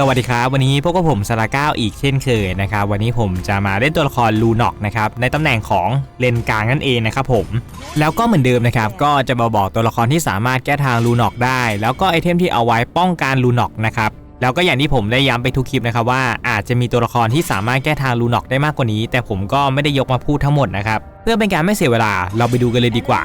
สวัสดีครับ วันนี้พวกกับผมสาราก้าอีกเช่นเคยนะครับ วันนี้ผมจะมาเล่นตัวละครลูน็อกนะครับในตำแหน่งของเลนกลางนั่นเองนะครับผม แล้วก็เหมือนเดิมนะครับ ก็จะมาบอกตัวละครที่สามารถแก้ทางลูน็อกได้ แล้วก็ไอเทมที่เอาไว้ป้องกันลูน็อกนะครับแล้วก็อย่างที่ผมได้ย้ำไปทุกคลิปนะครับว่าอาจจะมีตัวละครที่สามารถแก้ทางลูน็อกได้มากกว่านี้ แต่ผมก็ไม่ได้ยกมาพูดทั้งหมดนะครับเพื่อเป็นการไม่เสียเวลาเราไปดูกันเลยดีกว่า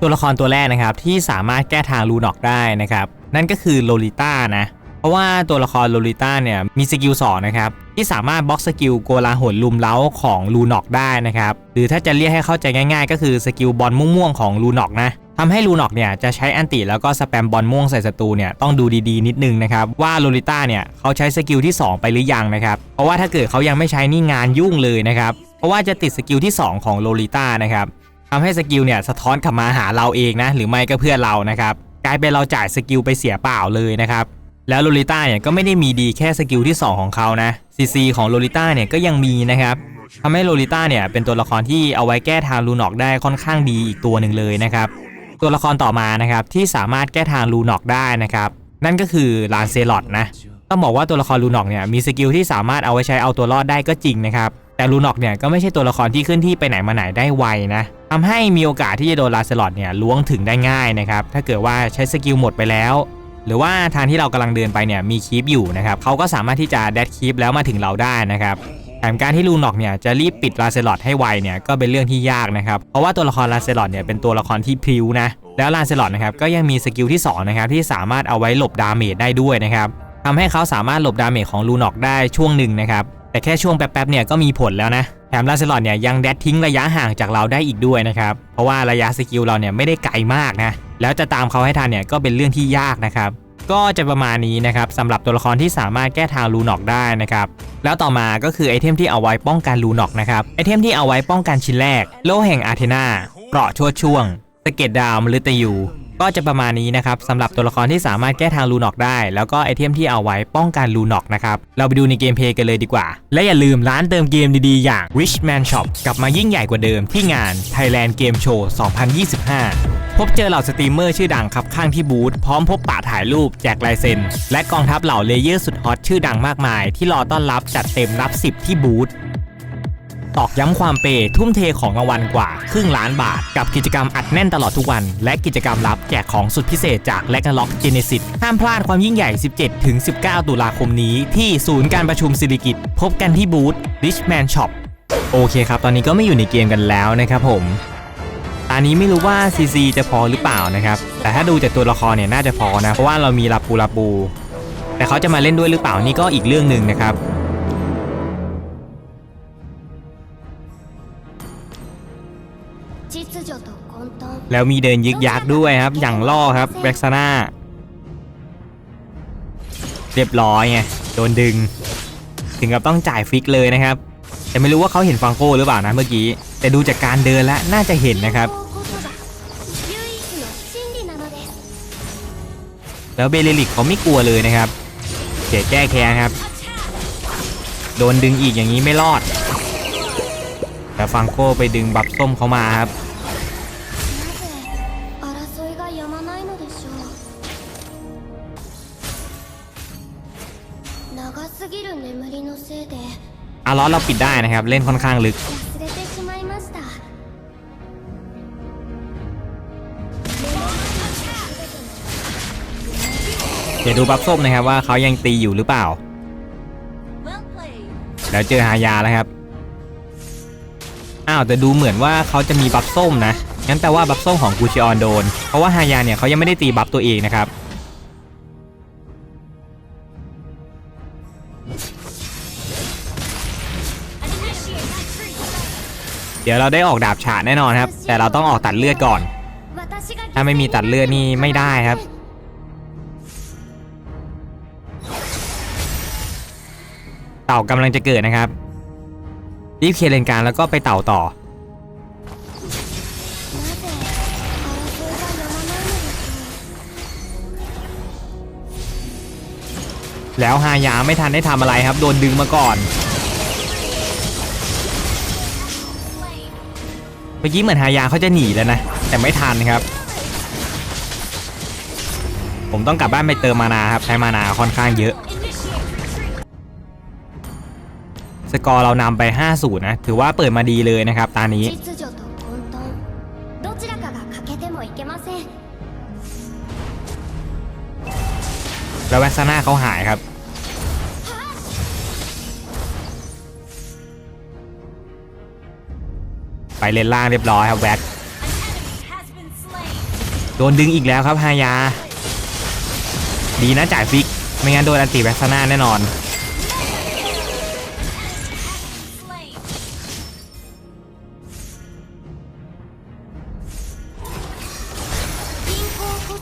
ตัวละครตัวแรกนะครับที่สามารถแก้ทางลูน็อกได้นะครับนั่นก็คือโลลิต้านะ ราะว่าตัวละครโลลิต้าเนี่ยมีสกิล2นะครับที่สามารถบล็อกสกิลโกลาหลลุมเล้าของลูน็อกได้นะครับหรือถ้าจะเรียกให้เข้าใจง่ายๆ ก็คือสกิลบอลม่วงๆของลูน็อกนะทำให้ลูน็อกเนี่ยจะใช้อันติแล้วก็สแปมบอลม่วงใส่ศัตรูเนี่ยต้องดูดีๆนิดนึงนะครับว่าโลลิต้าเนี่ยเขาใช้สกิลที่ 2 ไปหรือยังนะครับเพราะว่าถ้าเกิดเขายังไม่ใช้นี่งานยุ่งเลยนะครับเพราะว่าจะติดสกิลที่ 2 ของโลลิต้านะครับทำให้สกิลเนี่ยสะท้อนกลับมาหาเราเองนะหรือไม่ก็เพื่อนเรานะครับกลายเป็นเราจ่ายสกิลไปเสียเปล่าเลยนะครับ แล้วโลลิต้าเนี่ยก็ไม่ได้มีดีแค่สกิลที่ 2 ของเขานะซีซีของโลลิต้าเนี่ยก็ยังมีนะครับทำให้โลลิต้าเนี่ยเป็นตัวละครที่เอาไว้แก้ทางลูน็อกได้ค่อนข้างดีอีกตัวหนึ่งเลยนะครับตัวละครต่อมานะครับที่สามารถแก้ทางลูน็อกได้นะครับนั่นก็คือลานเซลอดนะต้องบอกว่าตัวละครลูน็อกเนี่ยมีสกิลที่สามารถเอาไว้ใช้เอาตัวรอดได้ก็จริงนะครับแต่ลูน็อกเนี่ยก็ไม่ใช่ตัวละครที่เคลื่อนที่ไปไหนมาไหนได้ไวนะทำให้มีโอกาสที่จะโดนลานเซลอดเนี่ยล้วงถึงได้ง่ายนะครับถ้าเกิดว่าใช้สกิลหมดไปแล้ว หรือว่าทางที่เรากำลังเดินไปเนี่ยมีคีปอยู่นะครับเขาก็สามารถที่จะแดดคีปแล้วมาถึงเราได้นะครับแถมการที่ลูน็อกเนี่ยจะรีบปิดลาเซลอดให้ไวเนี่ยก็เป็นเรื่องที่ยากนะครับ เพราะว่าตัวละครลาเซลอดเนี่ยเป็นตัวละครที่พิวนะ แล้วลาเซลอดนะครับก็ยังมีสกิลที่2นะครับที่สามารถเอาไว้หลบดาเมจได้ด้วยนะครับทำให้เขาสามารถหลบดาเมจของลูน็อกได้ช่วงหนึ่งนะครับแต่แค่ช่วงแป๊บๆเนี่ยก็มีผลแล้วนะแถมลาเซลอดเนี่ยยังแดดทิ้งระยะห่างจากเราได้อีกด้วยนะครับเพราะว่าระยะสกิลเราเนี่ยไม่ได้ไกลมากนะ แล้วจะตามเขาให้ทันเนี่ยก็เป็นเรื่องที่ยากนะครับ ก็จะประมาณนี้นะครับสำหรับตัวละครที่สามารถแก้ทางลูน็อกได้นะครับแล้วต่อมาก็คือไอเทมที่เอาไว้ป้องกันลูน็อกนะครับไอเทมที่เอาไว้ป้องกันชิ้นแรก โลแห่งอาร์เทนาเกราะชั่วช่วงสเก็ตดาวมฤตยูก็จะประมาณนี้นะครับสำหรับตัวละครที่สามารถแก้ทางลูน็อกได้ แล้วก็ไอเทมที่เอาไว้ป้องกันลูน็อกนะครับ เราไปดูในเกมเพลย์กันเลยดีกว่า และอย่าลืมร้านเติมเกมดีๆ อย่าง Richman Shop กลับมายิ่งใหญ่กว่าเดิมที่งาน Thailand Game Show 2025 พบเจอเหล่าสตรีมเมอร์ชื่อดังครับข้างที่บูธพร้อมพบปะถ่ายรูปแจกลายเซ็น และกองทัพเหล่าเลเยอร์สุดฮอตชื่อดังมากมาย ที่รอต้อนรับจัดเต็มรับ 10 ที่บูธตอกย้ำความเปย์ทุ่มเทของรางวัลกว่า ครึ่งล้านบาท กับกิจกรรมอัดแน่นตลอดทุกวัน และกิจกรรมลับแจกของสุดพิเศษจาก l e g n a l o c Genesis ห้ามพลาดความยิ่งใหญ่ 17ถึง19 ตุลาคมนี้ที่ศูนย์การประชุมสิริกิตพบกันที่บูธ Richman Shop โอเคครับ ตอนนี้ก็ไม่อยู่ในเกมกันแล้วนะครับผม อันนี้ไม่รู้ว่าซีซีจะพอหรือเปล่านะครับ แต่ถ้าดูจากตัวละครเนี่ยน่าจะพอนะ เพราะว่าเรามีลาปูลาปู แต่เขาจะมาเล่นด้วยหรือเปล่านี่ก็อีกเรื่องหนึ่งนะครับแล้วมีเดินยึกยักด้วยครับ อย่างล่อครับแบ็กซาน่าเรียบร้อยไงโดนดึง ถึงกับต้องจ่ายฟิกเลยนะครับ แต่ไม่รู้ว่าเขาเห็นฟังโก้หรือเปล่านะเมื่อกี้ แต่ดูจากการเดินแล้วน่าจะเห็นนะครับ แล้วเบลลิกเขาไม่กลัวเลยนะครับเสียแก้แค้นครับ โดนดึงอีกอย่างนี้ไม่รอด แต่ฟังโก้ไปดึงบับส้มเขามาครับอารอสเราปิดได้นะครับ เล่นค่อนข้างลึก เดี๋ยวดูบัฟส้มนะครับว่าเขายังตีอยู่หรือเปล่าแล้วเจอฮายาแล้วครับ อ้าวแต่ดูเหมือนว่าเขาจะมีบัฟส้มนะ งั้นแปลว่าบัฟส้มของกูชิออนโดน เพราะว่าฮายาเนี่ยเขายังไม่ได้ตีบัฟตัวเองนะครับ เดี๋ยวเราได้ออกดาบฉาดแน่นอนครับ แต่เราต้องออกตัดเลือดก่อน ถ้าไม่มีตัดเลือดนี่ไม่ได้ครับ เต่ากำลังจะเกิดนะครับ รีบเคลียร์เลนกลางแล้วก็ไปเต่าต่อ แล้วฮายาไม่ทันได้ทำอะไรครับ โดนดึงมาก่อน เมื่อกี้เหมือนฮายาเขาจะหนีแล้วนะ แต่ไม่ทันครับ ผมต้องกลับบ้านไปเติมมานาครับ ใช้มานาค่อนข้างเยอะ กอร์เรานำไป 5-0 นะ ถือว่าเปิดมาดีเลยนะครับ ตานี้ แล้วแวสนาเขาหายครับ ไปเลนล่างเรียบร้อยครับแวกโดนดึงอีกแล้วครับฮายา ดีนะจ่ายฟิก ไม่งั้นโดนอันติแวสน่าแน่นอน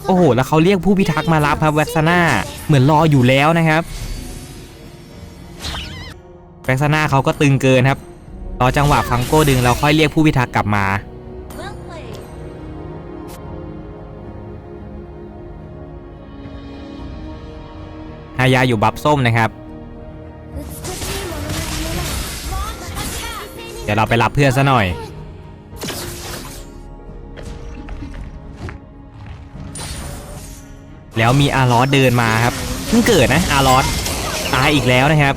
โอ้โห แล้วเขาเรียกผู้พิทักษ์มารับครับแว็กซ์นาเหมือนรออยู่แล้วนะครับแว็กซ์นาเขาก็ตึงเกินครับ รอจังหวะฟังโก้ดึงเราค่อยเรียกผู้พิทักษ์กลับมาฮายาอยู่บัฟส้มนะครับ เดี๋ยวเราไปรับเพื่อนซะหน่อย แล้วมีอาร์ลอสเดินมาครับเพิ่งเกิดนะอาร์ลอสตายอีกแล้วนะครับ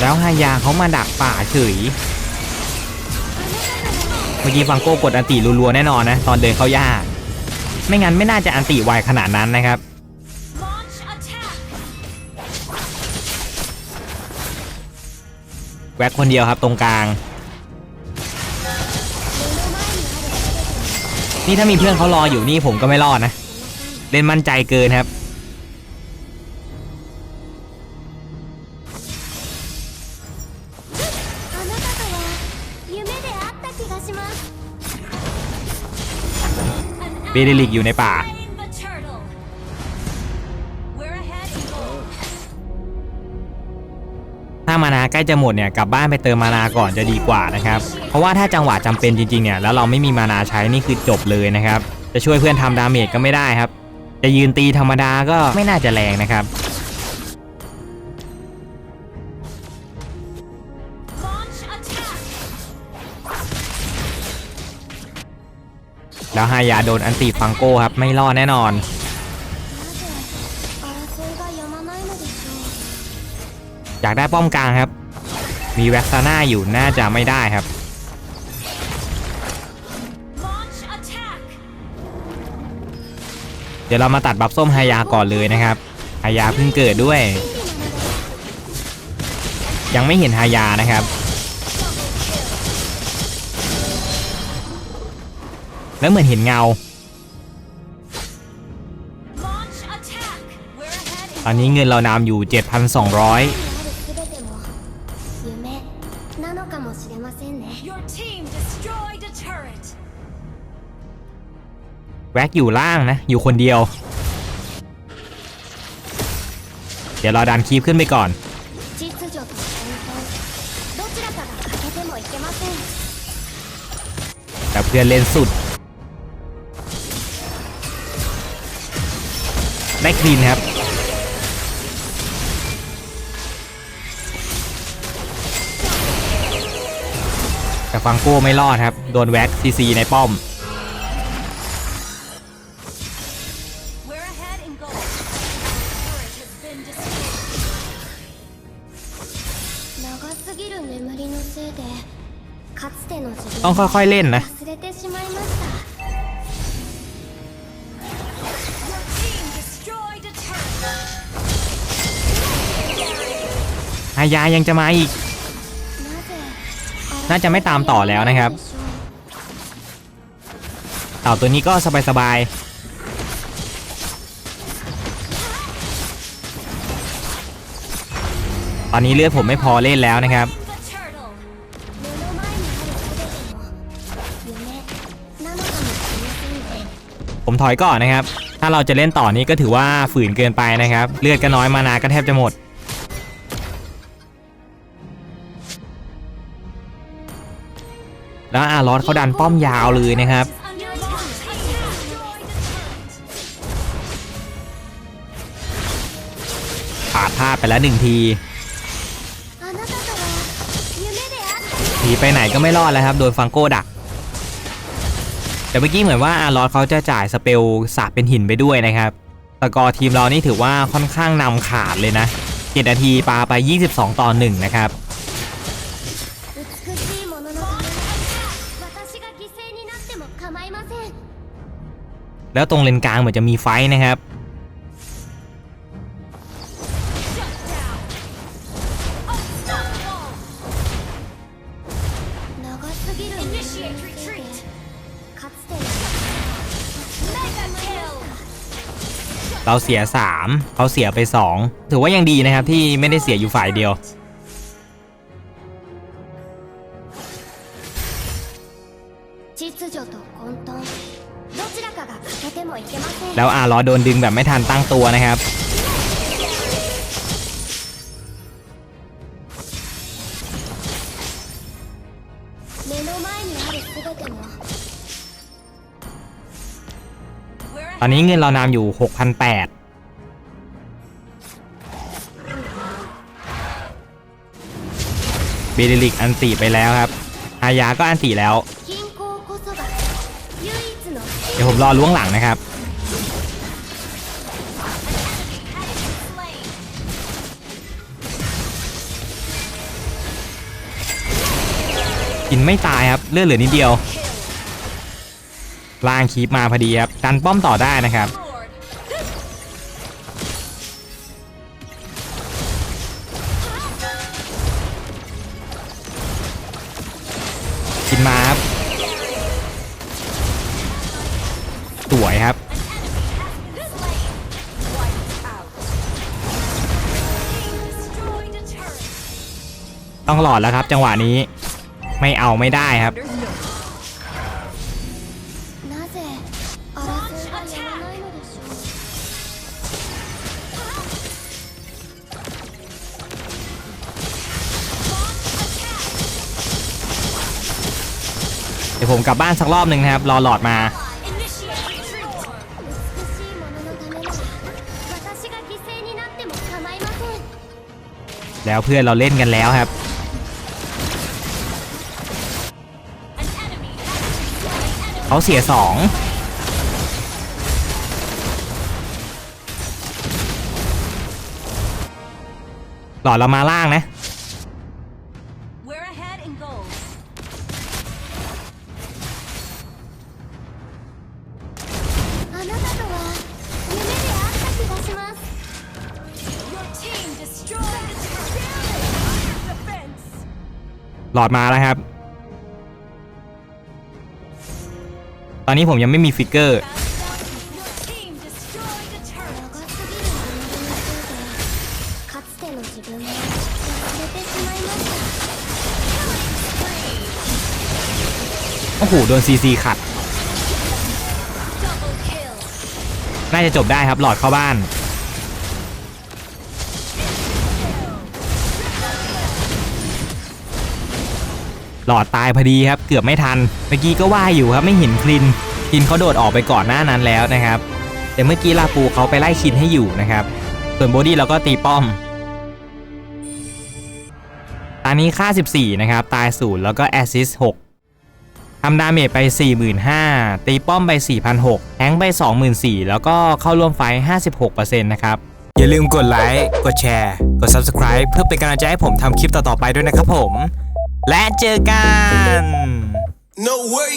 แล้วฮายาเขามาดักป่าเฉย เมื่อกี้ฟังโก้กดอันติรัวๆแน่นอนนะ ตอนเดินเข้ายากไม่งั้นไม่น่าจะอันติไวขนาดนั้นนะครับ แว็กคนเดียวครับตรงกลาง นี่ถ้ามีเพื่อนเขารออยู่นี่ผมก็ไม่รอดนะ เล่นมั่นใจเกินครับ เบเดลิกอยู่ในป่า ถ้ามานาใกล้จะหมดเนี่ยกลับบ้านไปเติมมานาก่อนจะดีกว่านะครับ เพราะว่าถ้าจังหวะจำเป็นจริงๆเนี่ยแล้วเราไม่มีมานาใช้นี่คือจบเลยนะครับ จะช่วยเพื่อนทำดาเมจก็ไม่ได้ครับ จะยืนตีธรรมดาก็ไม่น่าจะแรงนะครับแล้วฮายาโดนอันติฟังโก้ครับไม่รอดแน่นอน อยากได้ป้อมกลางครับ มีแว็กซาน่าอยู่น่าจะไม่ได้ครับ Launch attack. เดี๋ยวเรามาตัดบัฟส้มฮายาก่อนเลยนะครับฮายาเพิ่งเกิดด้วย ยังไม่เห็นฮายานะครับแล้วเหมือนเห็นเงา Launch attack. We're ahead in ตอนนี้เงินเรานำอยู่ 7,200 แว็กอยู่ล่างนะ อยู่คนเดียว เดี๋ยวรอดันคีบขึ้นไปก่อน แต่เพื่อนเล่นสุด ได้คลีนครับแต่ฟังโก้ไม่รอดครับ โดนแว็กซีซีในป้อม ต้องค่อยๆเล่นนะอายายังจะมาอีก น่าจะไม่ตามต่อแล้วนะครับ เต่าตัวนี้ก็สบายๆตอนนี้เลือดผมไม่พอเล่นแล้วนะครับ มถอยก่อนนะครับ ถ้าเราจะเล่นต่อนี้ก็ถือว่าฝืนเกินไปนะครับ เลือดก็น้อยมานาก็แทบจะหมด แล้วอารอสเขาดันป้อมยาวเลยนะครับขาดพลาดไปแล้วหนึ่งทีหนีไปไหนก็ไม่รอดแล้วครับ โดนฟังโก้ดัก แต่เมื่อกี้เหมือนว่าอาร์ลอสเขาจะจ่ายสเปลสาบเป็นหินไปด้วยนะครับสกอร์ทีมเรานี่ถือว่าค่อนข้างนำขาดเลยนะ7นาทีปาไป 22 ต่อ 1 นะครับแล้วตรงเลนกลางเหมือนจะมีไฟนะครับ เราเสีย 3 เขาเสียไป 2 ถือว่ายังดีนะครับที่ไม่ได้เสียอยู่ฝ่ายเดียว 秩序と混沌どちらかが欠けてもいけません แล้วอารอสโดนดึงแบบไม่ทันตั้งตัวนะครับ 目の前にある全ての อนนี้เงินเรานำอยู่ 6,800เบลิลิกอันตีไปแล้วครับ อายาก็อันตีแล้ว เดี๋ยวผมรอล้วงหลังนะครับ กินไม่ตายครับ เลือดเหลือนิดเดียว ล่างคีปมาพอดีครับดันป้อมต่อได้นะครับกินมาครับสวยครับต้องหลอดแล้วครับ จังหวะนี้ไม่เอาไม่ได้ครับ ผมกลับบ้านสักรอบหนึ่งนะครับ รอหลอดมา แล้วเพื่อนเราเล่นกันแล้วครับ เขาเสียสองหลอดเรามาล่างนะ หลอดมาแล้วครับ ตอนนี้ผมยังไม่มีฟิกเกอร์ โอ้โห โดนซีซีขัด น่าจะจบได้ครับหลอดเข้าบ้าน ลอดตายพอดีครับ เกือบไม่ทัน เมื่อกี้ก็ว่าอยู่ครับไม่เห็นคลินคลินเขาโดดออกไปก่อนหน้านั้นแล้วนะครับ แต่เมื่อกี้ลาปูเขาไปไล่คินให้อยู่นะครับ ส่วนโบดี้เราก็ตีป้อมตอนนี้ค่า 14 นะครับ ตายศูนย์แล้วก็แอสซิส6ทำดาเมจไป 45,000 ตีป้อมไป 4,600แทงไป 24,000 แล้วก็เข้าร่วมไฟท์56%นะครับ อย่าลืมกดไลค์ กดแชร์ กด Subscribe เพื่อเป็นกำลังใจให้ผมทำคลิปต่อ ๆ ไปด้วยนะครับผม และเจอกัน No way.